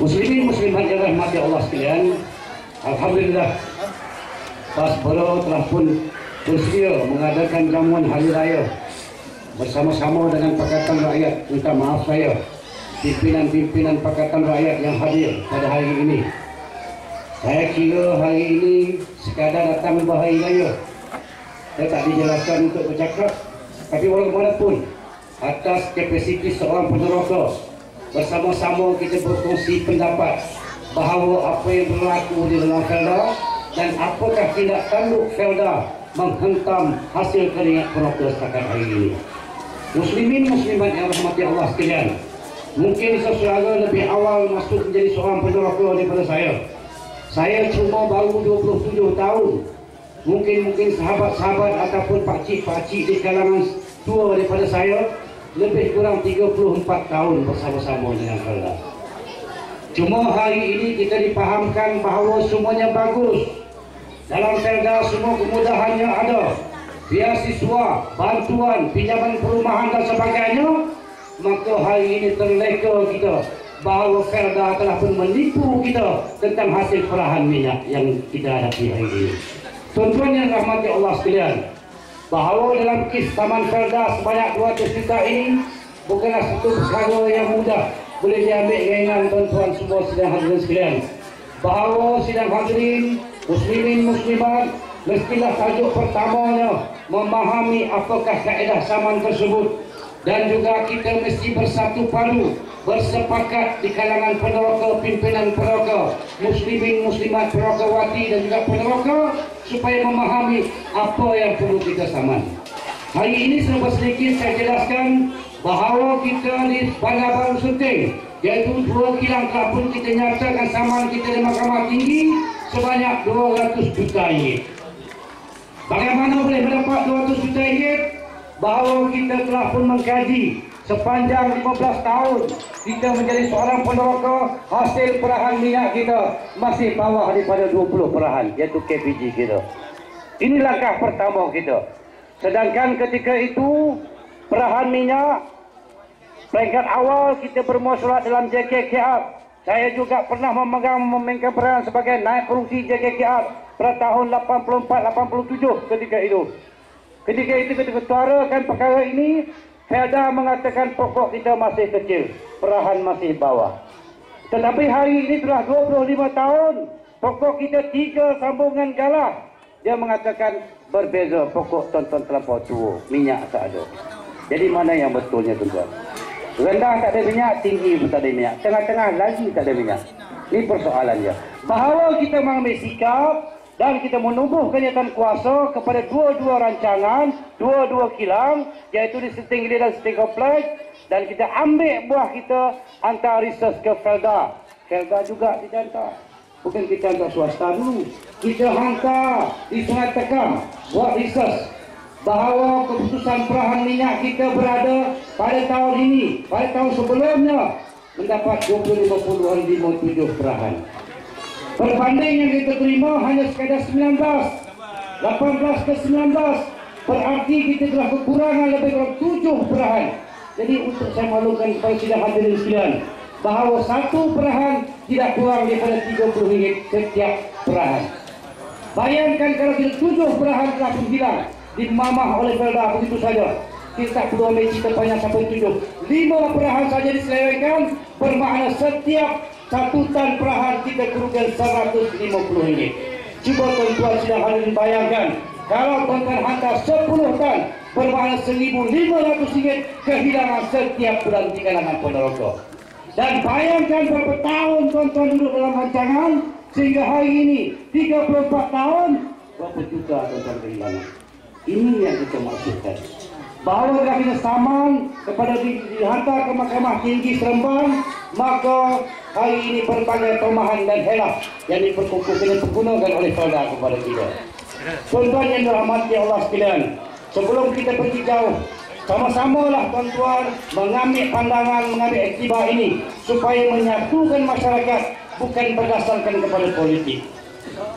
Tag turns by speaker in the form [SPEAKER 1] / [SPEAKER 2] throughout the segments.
[SPEAKER 1] Muslimin muslimat yang rahmati Allah sekalian, alhamdulillah Pasboro telah pun bersedia mengadakan jamuan hari raya bersama-sama dengan Pakatan Rakyat. Minta maaf saya, pimpinan-pimpinan Pakatan Rakyat yang hadir pada hari ini. Saya kira hari ini sekadar datang berhari raya. Saya tak dijelaskan untuk bercakap. Tapi walaupun atas kapasiti seorang peneroka bersama-sama kita berkongsi pendapat bahawa apa yang berlaku di dalam Felda dan apakah tidak tanduk Felda menghentam hasil keringat peneroka setakat hari ini. Muslimin muslimat yang rahmati Allah sekalian. Mungkin sesuatu lebih awal masuk menjadi seorang peneroka daripada saya. Saya cuma baru 27 tahun. Mungkin-mungkin sahabat-sahabat ataupun pakcik-pakcik di kalangan tua daripada saya lebih kurang 34 tahun bersama-sama dengan Felda. Cuma hari ini kita dipahamkan bahawa semuanya bagus. Dalam Felda semua kemudahannya ada. Biasiswa, bantuan, pinjaman perumahan dan sebagainya. Maka hari ini terleka kita bahawa Felda telah pun menipu kita tentang hasil perahan minyak yang kita hadapi hari ini. Tuan-tuan yang rahmati Allah sekalian, bahawa dalam kes Taman Felda sebanyak 200 juta ini bukanlah satu perkara yang mudah boleh diambil dengan tuan-tuan semua sidang hadirin sekalian. Bahawa sidang hadirin muslimin muslimat mestilah tajuk pertamanya memahami apakah kaedah saman tersebut. Dan juga kita mesti bersatu padu bersepakat di kalangan peneroka pimpinan peneroka muslimin muslimat peneroka wati dan juga peneroka supaya memahami apa yang perlu kita saman. Hari ini serba sedikit saya jelaskan bahawa kita di Bandar Baru Sunting iaitu dua kilang telah pun kita nyatakan saman kita di Mahkamah Tinggi sebanyak 200 juta ringgit. Bagaimana boleh mendapat 200 juta ringgit? Bahawa kita telah pun mengkaji sepanjang 15 tahun kita menjadi seorang peneroka hasil perahan minyak kita masih bawah daripada 20 perahan iaitu KPG kita. Ini langkah pertama kita. Sedangkan ketika itu perahan minyak peringkat awal kita bermuasalah dalam JKKR saya juga pernah memegang memainkan peranan sebagai naik produksi JKKR pada tahun 84-87 ketika itu. Ketika itu kita ketarakan perkara ini, Felda mengatakan pokok kita masih kecil, perahan masih bawah. Tetapi hari ini telah 25 tahun, pokok kita tiga sambungan galah. Dia mengatakan berbeza pokok tonton terlampau tua, minyak tak ada. Jadi mana yang betulnya tuan-tuan? Rendah tak ada minyak, tinggi pun tak ada minyak. Tengah-tengah lagi tak ada minyak. Ini persoalannya. Bahawa kita mengambil sikap, dan kita menubuh kenyataan kuasa kepada dua-dua rancangan, dua-dua kilang, iaitu di Seting Gilir dan Seting Kompleks, dan kita ambil buah kita hantar research ke Felda. Felda juga kita hantar. Bukan kita hantar swasta dulu. Kita hantar di Sungai Tekam buat research bahawa keputusan perahan minyak kita berada pada tahun ini, pada tahun sebelumnya mendapat 20-50-57 perahan. Perbanding yang kita terima hanya sekadar 19 18 ke 19 Berarti kita telah kekurangan lebih kurang 7 perahan. Jadi untuk saya malukan kepada sidang hadirin sekalian Bahawa satu perahan tidak kurang daripada 30 ringgit setiap perahan. Bayangkan kalau kita 7 perahan telah pun hilang Dimamah oleh Felda begitu saja. Kita tak perlu ambil cerita panjang sampai tujuh. Lima perahan saja diselewengkan bermakna setiap satu tan perahan kita kerugian RM150. Cuba tuan-tuan sudah harus dibayangkan. Kalau tuan-tuan hantar 10 tan bermakna RM1,500 kehilangan setiap bulan di kalangan peneroka. Dan bayangkan berapa tahun tuan-tuan duduk dalam rancangan sehingga hari ini 34 tahun berapa juta tuan-tuan kehilangan. Ini yang kita maksudkan telah kita saman kepada dihantar ke Mahkamah Tinggi Seremban maka hari ini berbagai tomahan dan helah yang diperkukuhkan dan dipergunakan oleh saudara kepada kita. Tuan-tuan yang dirahmati Allah sekalian sebelum kita pergi jauh sama-sama lah tuan-tuan mengambil pandangan mengambil iktibar ini supaya menyatukan masyarakat bukan berdasarkan kepada politik.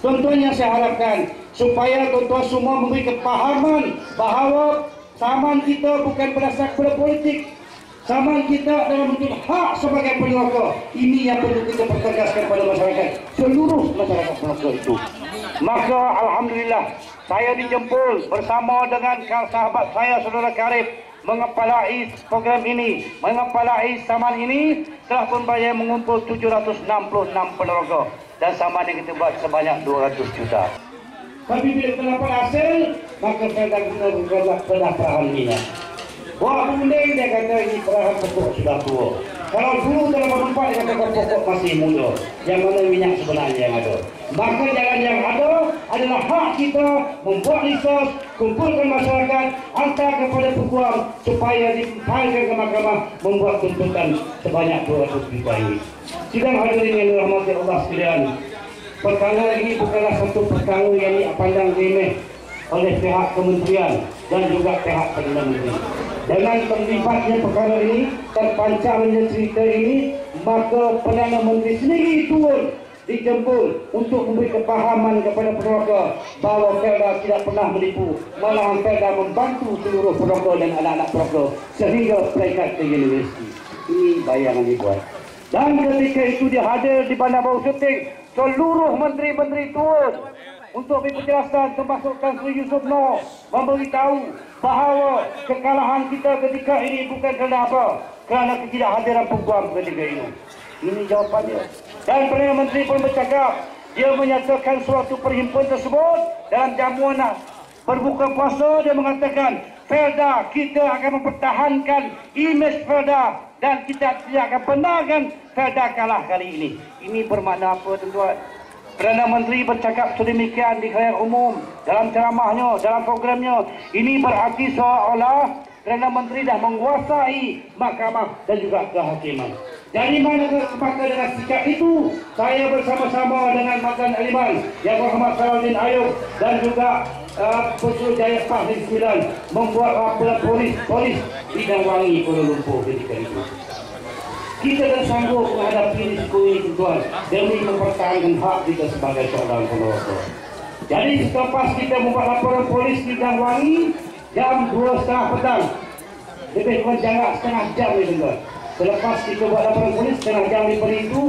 [SPEAKER 1] Tuan-tuan yang saya harapkan supaya tuan-tuan semua memberi kepahaman bahawa Saman kita bukan berdasar kepada politik. Saman kita dalam bentuk hak sebagai peneraka. Ini yang perlu kita pertegaskan pada masyarakat. Seluruh masyarakat peneraka itu. Maka Alhamdulillah, saya dijemput bersama dengan sahabat saya, Saudara Karib, mengepalai program ini, mengepalai saman ini, telah pun bayar mengumpul 766 peneraka. Dan saman yang kita buat sebanyak 200 juta. Tapi bila kenapa hasil, maka saya dah guna beberapa perahan minyak. Wah, kuning dia kata ini perahan pokok sudah tua. Kalau dulu dalam tempat dia kata pokok masih muda. Yang mana minyak sebenarnya yang ada. Maka jalan yang ada adalah hak kita membuat riset, kumpulkan masyarakat, hantar kepada peguam supaya dipailkan ke mahkamah membuat tuntutan sebanyak 200 juta ini. Sidang hadirin yang dirahmati Allah sekalian. Perkara ini bukanlah satu perkara yang dipandang remeh oleh pihak kementerian dan juga pihak Perdana Menteri. Dengan terlibatnya perkara ini, terpancarnya cerita ini, maka Perdana Menteri sendiri turun dijemput untuk memberi kepahaman kepada peneraka bahawa Felda tidak pernah menipu malahan Felda membantu seluruh peneraka dan anak-anak peneraka sehingga peringkat ke universiti ini bayangan dibuat dan ketika itu dia hadir di Bandar Baru Seting seluruh menteri-menteri turun untuk beri penjelasan termasuk Tan Sri Yusuf Noh memberitahu bahawa kekalahan kita ketika ini bukan kerana apa? Kerana ketidakhadiran peguam ketika ini. Ini jawapannya. Dan Perdana Menteri pun bercakap dia menyatakan suatu perhimpunan tersebut dalam jamuan berbuka puasa dia mengatakan Felda kita akan mempertahankan imej Felda dan kita tidak akan benarkan Felda kalah kali ini ini bermakna apa tuan-tuan Perdana Menteri bercakap sedemikian di khayal umum dalam ceramahnya, dalam programnya. Ini berarti seolah-olah Perdana Menteri dah menguasai mahkamah dan juga kehakiman. Dari mana kesempatan dengan sikap itu, saya bersama-sama dengan Mazan Aliman, Yang Berhormat Salahuddin Ayub dan juga uh, Pusul Jaya Fahri Sembilan membuat laporan polis, polis di Dangwangi Kuala Lumpur ketika itu kita dah sanggup menghadapi risiko ini tuan demi mempertahankan hak kita sebagai seorang peneliti. Jadi selepas kita membuat laporan polis di Gangwangi jam 2.30 petang lebih kurang jarak setengah jam ni tuan. Selepas kita buat laporan polis setengah jam daripada itu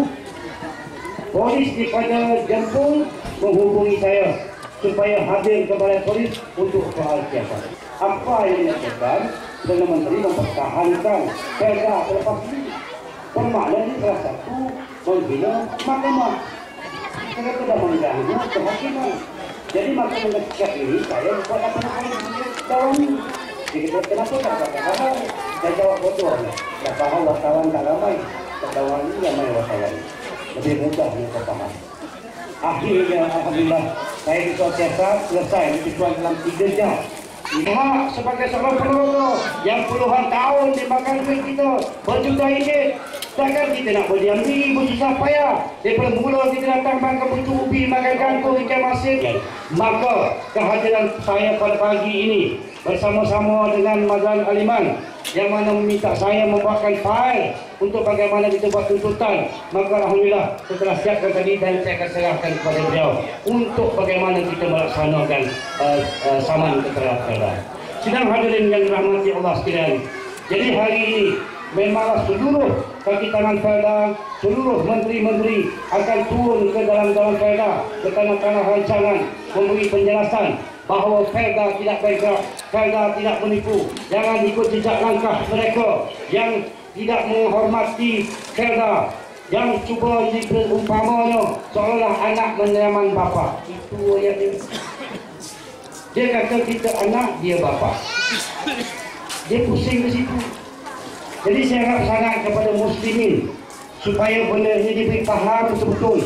[SPEAKER 1] polis daripada Jempol menghubungi saya supaya hadir ke balai polis untuk soal. Apa yang dilakukan? Perdana Menteri mempertahankan perda selepas ini bermakna ini salah satu menghina mahkamah. Saya tidak mengganggu kehakiman. Jadi mahkamah cakap ini saya buat apa nak kawan ini. Jadi kenapa tak kata Saya jawab betul. Tak faham wartawan tak ramai. Wartawan ini yang mana wartawan. Lebih mudah untuk faham. Akhirnya, Alhamdulillah, saya disuasiasa selesai. Lebih kurang dalam 3 jam. Hak sebagai seorang penolong yang puluhan tahun dimakan duit kita berjuta ini takkan kita nak berdiam diri bersusah payah daripada mula kita datang makan bucu ubi makan kangkung ikan masin maka kehadiran saya pada pagi ini bersama-sama dengan Mazan Aliman yang mana meminta saya membuatkan fail untuk bagaimana kita buat tuntutan. Maka Alhamdulillah setelah siapkan tadi dan saya akan serahkan kepada beliau untuk bagaimana kita melaksanakan uh, uh, saman keterangan sidang hadirin yang dirahmati Allah sekalian jadi hari ini memanglah seluruh kaki tangan Felda, seluruh menteri-menteri akan turun ke dalam-dalam Felda ke tanah-tanah rancangan memberi penjelasan bahawa Felda tidak bergerak, Felda tidak menipu. Jangan ikut jejak langkah mereka yang tidak menghormati Felda yang cuba diperumpamanya seolah anak menyaman bapa. Itu ayat dia. Dia kata kita anak, dia bapa. Dia pusing ke situ. Jadi saya harap sangat kepada muslimin supaya benda ini diberi faham betul-betul.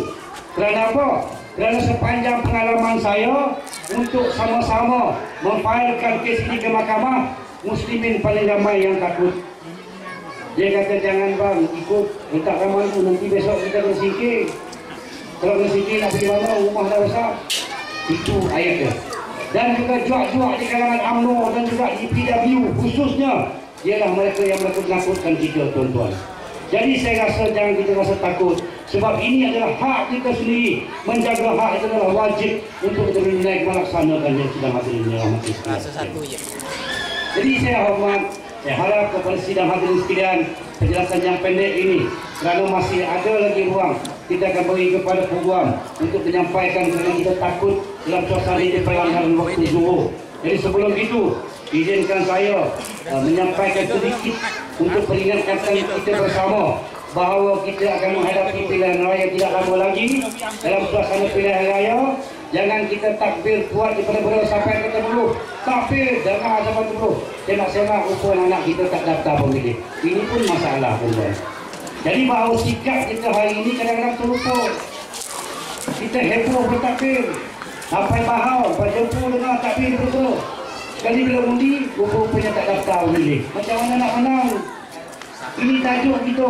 [SPEAKER 1] Kerana apa? Kerana sepanjang pengalaman saya untuk sama-sama memfailkan kes ini ke mahkamah, muslimin paling ramai yang takut. Dia kata jangan bang ikut minta ramai tu nanti besok kita kena sikit. Kalau kena sikit nak pergi mana rumah dah besar. Itu ayat dia. Dan juga juak-juak di kalangan UMNO dan juga EPW khususnya ialah mereka yang menakut-nakutkan kita tuan-tuan. Jadi saya rasa jangan kita rasa takut sebab ini adalah hak kita sendiri. Menjaga hak itu adalah wajib untuk kita menaik melaksanakan yang sudah hadir ini dalam Jadi saya hormat Saya harap kepada sidang hadirin sekalian penjelasan yang pendek ini kerana masih ada lagi ruang kita akan beri kepada peguam untuk menyampaikan kerana kita takut dalam suasana ini pelanggaran waktu zuhur. Jadi sebelum itu izinkan saya uh, menyampaikan sedikit untuk peringatkan kita bersama bahawa kita akan menghadapi pilihan raya tidak lama lagi dalam suasana pilihan raya. Jangan kita takbir kuat daripada berdua sampai kita dulu takbir dengar sampai dulu senak-senak rupa anak kita tak daftar pemilih ini pun masalah pun jadi bahawa sikap kita hari ini kadang-kadang terlupa. Kita heboh bertakbir. Sampai bahau berjemput dengan takbir betul sekali bila undi rupa-rupanya tak daftar pemilih macam mana nak menang? Ini tajuk kita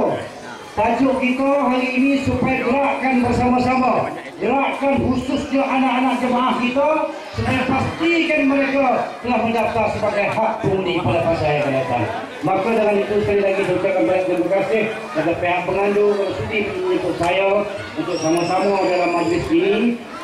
[SPEAKER 1] Tajuk kita hari ini supaya gerakkan bersama-sama. Gerakkan khususnya anak-anak jemaah kita supaya pastikan mereka telah mendaftar sebagai hak pengundi pada masa yang akan datang. Maka dengan itu sekali lagi saya ucapkan banyak terima kasih kepada pihak pengandu yang sudi untuk saya untuk sama-sama dalam majlis ini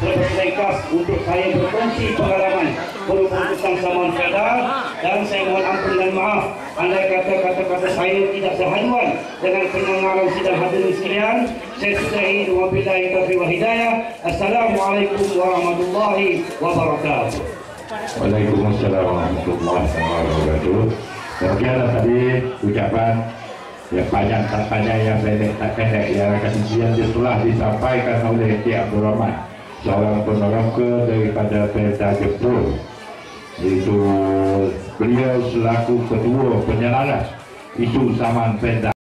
[SPEAKER 1] berberserikas untuk saya berkongsi pengalaman berhubung tentang saman federal dan saya mohon ampun dan maaf andai kata kata-kata saya tidak sehaduan dengan pendengaran sidang hadirin sekalian. Saya sudahi wabillahi taufiq wa hidayah. Assalamualaikum warahmatullahi wabarakatuh.
[SPEAKER 2] Waalaikumsalam warahmatullahi wabarakatuh. Demikianlah tadi ucapan yang panjang tak panjang yang pendek tak pendek. Yang akan yang telah disampaikan oleh Cik Abdul Rahman seorang peneroka daripada Perda Jepun. Iaitu beliau selaku ketua penyelaras isu saman Perda